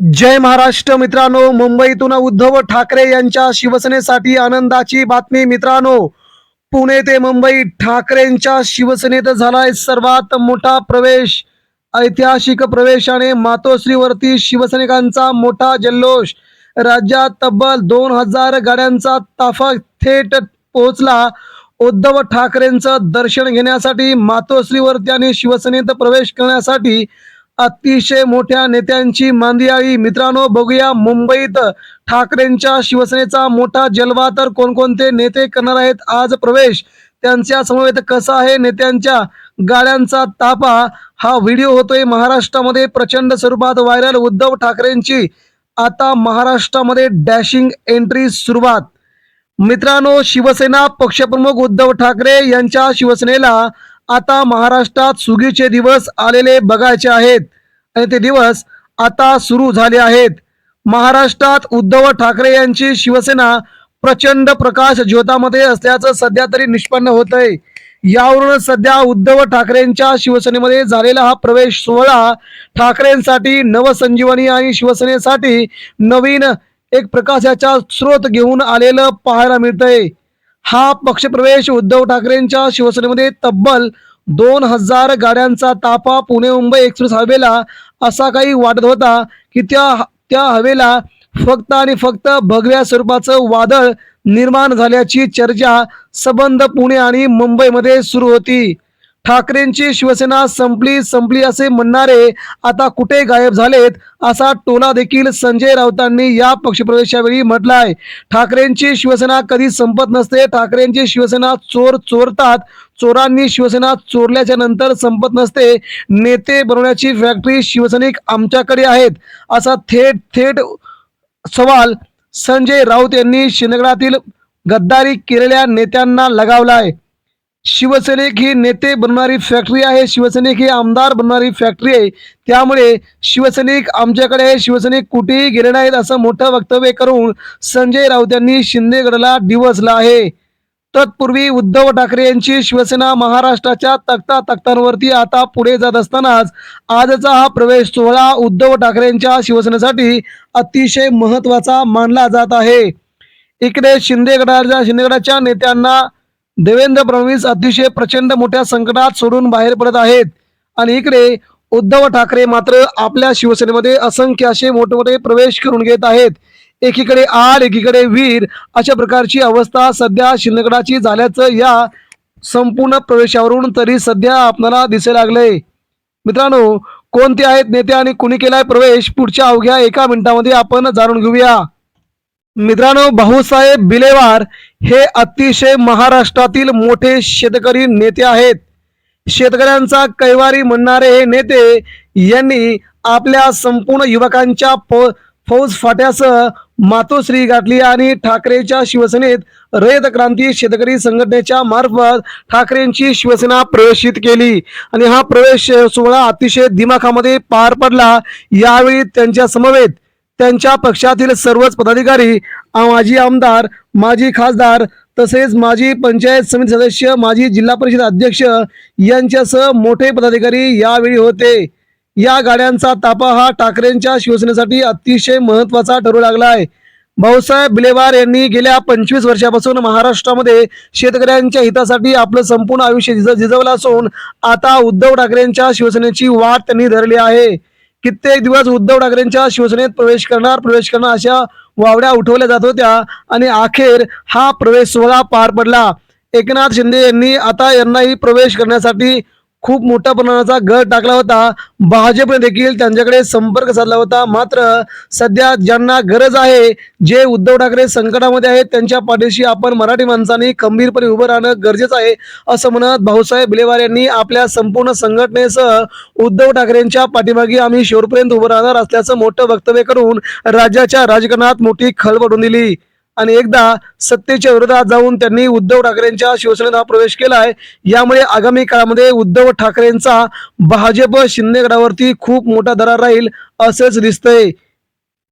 जय महाराष्ट्र मित्रांनो मुंबईतून उद्धव ठाकरे यांच्या शिवसेनेसाठी आनंदाची बातमी. मित्रांनो पुणे ते मुंबई ठाकरेंच्या शिवसेनेत झालाय सर्वात मोठा प्रवेश. ऐतिहासिक प्रवेशाने मातोश्रीवरती शिवसैनिकांचा मोठा जल्लोष. राज्यात तब्बल दोन हजार गाड्यांचा ताफा थेट पोहोचला. उद्धव ठाकरेंचं दर्शन घेण्यासाठी मातोश्रीवरती आणि शिवसेनेत प्रवेश करण्यासाठी अतिशय मोठ्या नेत्यांची मांदियाळी मित्रांनो बघूया मुंबईत ठाकरेंच्या शिवसेनेचा मोठा जलवा. तर कोणकोणते नेते करणार आहेत? आज प्रवेश त्यांच्या समवेत कसा आहे? नेत्यांच्या गाड्यांचा तापा हा व्हिडिओ होतोय महाराष्ट्रामध्ये प्रचंड स्वरूपात व्हायरल. उद्धव ठाकरेंची आता महाराष्ट्रामध्ये डॅशिंग एंट्री सुरुवात. मित्रांनो शिवसेना पक्षप्रमुख उद्धव ठाकरे यांच्या शिवसेनेला आता महाराष्ट्रात सुगीचे दिवस आलेले बघायचे आहेत. आणि ते दिवस आता सुरू झाले आहेत. महाराष्ट्रात उद्धव ठाकरे यांची शिवसेना प्रचंड प्रकाश ज्योतामध्ये असल्याचं सध्या तरी निष्पन्न होत आहे यावरून सध्या उद्धव ठाकरेंच्या शिवसेनेमध्ये झालेला हा प्रवेश सोहळा ठाकरेंसाठी नवसंजीवनी आणि शिवसेनेसाठी नवीन एक प्रकाशाचा स्रोत घेऊन आलेलं पाहायला मिळतंय. हा पक्षप्रवेश उद्धव ठाकरेंच्या शिवसेनेमध्ये तब्बल दोन हजार गाड्यांचा ताफा पुणे मुंबई एक्सप्रेस हवेला असा काही वाटत होता की त्या त्या हवेला फक्त आणि फक्त भगव्या स्वरूपाचं वादळ निर्माण झाल्याची चर्चा सबंध पुणे आणि मुंबईमध्ये सुरू होती. ठाकरेंची शिवसेना संपली संपली असे म्हणणारे आता कुठे गायब झालेत असा टोला देखील संजय राऊतांनी या पक्षप्रवेशावेळी म्हटलाय. ठाकरेंची शिवसेना कधी संपत नसते ठाकरेंची शिवसेना चोर चोरतात चोरांनी शिवसेना चोरल्याच्या नंतर संपत नसते. नेते बनवण्याची फॅक्टरी शिवसैनिक आमच्याकडे आहेत असा थेट थेट सवाल संजय राऊत यांनी शिंदगडातील गद्दारी केलेल्या नेत्यांना लगावलाय. शिवसैनिक ही नेते बनणारी फॅक्टरी आहे शिवसैनिक ही आमदार बनणारी फॅक्टरी आहे. त्यामुळे शिवसैनिक आमच्याकडे आहे शिवसैनिक कुठेही गेले नाहीत असं मोठं वक्तव्य करून संजय राऊत यांनी शिंदेगडला डिवसला आहे. तत्पूर्वी उद्धव ठाकरे यांची शिवसेना महाराष्ट्राच्या तक्ता तख्तांवरती आता पुढे जात असतानाच आजचा हा प्रवेश सोहळा उद्धव ठाकरेंच्या शिवसेनेसाठी अतिशय महत्त्वाचा मानला जात आहे. इकडे शिंदेगडाच्या शिंदेगडाच्या नेत्यांना देवेंद्र फडणवीस अतिशय प्रचंड मोठ्या संकटात सोडून बाहेर पडत आहेत. आणि इकडे उद्धव ठाकरे मात्र आपल्या शिवसेनेमध्ये असंख्य असे मोठे मोठे प्रवेश करून घेत आहेत. एकीकडे आड एकीकडे वीर अशा प्रकारची अवस्था सध्या शिंदगडाची झाल्याचं या संपूर्ण प्रवेशावरून तरी सध्या आपल्याला दिसे लागलंय. मित्रांनो कोणते आहेत नेते आणि कुणी केलाय प्रवेश? पुढच्या अवघ्या एका मिनिटामध्ये आपण जाणून घेऊया. मित्रांनो भाऊसाहेब बिलेवार हे अतिशय महाराष्ट्रातील मोठे शेतकरी नेते आहेत. शेतकऱ्यांचा कैवारी म्हणणारे हे नेते यांनी आपल्या संपूर्ण युवकांच्या फौ फौज फाट्यासह मातोश्री गाठली आणि ठाकरेच्या शिवसेनेत रयत क्रांती शेतकरी संघटनेच्या मार्फत ठाकरेंची शिवसेना प्रवेशित केली. आणि हा प्रवेश सोहळा अतिशय दिमाखामध्ये पार पडला. यावेळी त्यांच्या समवेत त्यांच्या पक्षातील सर्वच पदाधिकारी माजी आमदार माजी खासदार तसेच माजी पंचायत समिती सदस्य माजी जिल्हा परिषद अध्यक्ष यांच्यासह मोठे पदाधिकारी यावेळी होते. या गाड्यांचा तापा हा ठाकरेंच्या शिवसेनेसाठी अतिशय महत्त्वाचा ठरू लागला आहे. भाऊसाहेब बिलेवार यांनी गेल्या पंचवीस वर्षापासून महाराष्ट्रामध्ये शेतकऱ्यांच्या हितासाठी आपलं संपूर्ण आयुष्य झिज झिजवलं असून आता उद्धव ठाकरेंच्या शिवसेनेची वाट त्यांनी धरली आहे. कित्येक दिवस उद्धव ठाकरेंच्या शिवसेनेत प्रवेश करणार प्रवेश करणार अशा वावड्या उठवल्या जात होत्या आणि अखेर हा प्रवेश सोहळा पार पडला. एकनाथ शिंदे यांनी आता यांनाही प्रवेश करण्यासाठी खूप मोठ्या प्रमाणाचा गट टाकला होता. भाजपने देखील त्यांच्याकडे संपर्क साधला होता. मात्र सध्या ज्यांना गरज आहे जे उद्धव ठाकरे संकटामध्ये आहेत त्यांच्या पाठीशी आपण मराठी माणसांनी खंबीरपणे उभं राहणं गरजेचं आहे असं म्हणत भाऊसाहेब बिलेवार यांनी आपल्या संपूर्ण संघटनेसह उद्धव ठाकरेंच्या पाठीमागे आम्ही शेवटपर्यंत उभं राहणार असल्याचं मोठं वक्तव्य करून राज्याच्या राजकारणात मोठी खळबळ दिली आणि एकदा सत्तेच्या विरोधात जाऊन त्यांनी उद्धव ठाकरेंच्या शिवसेनेत हा प्रवेश आहे यामुळे आगामी काळामध्ये उद्धव ठाकरेंचा भाजप शिंदेगडावरती खूप मोठा दरार राहील असंच दिसतंय.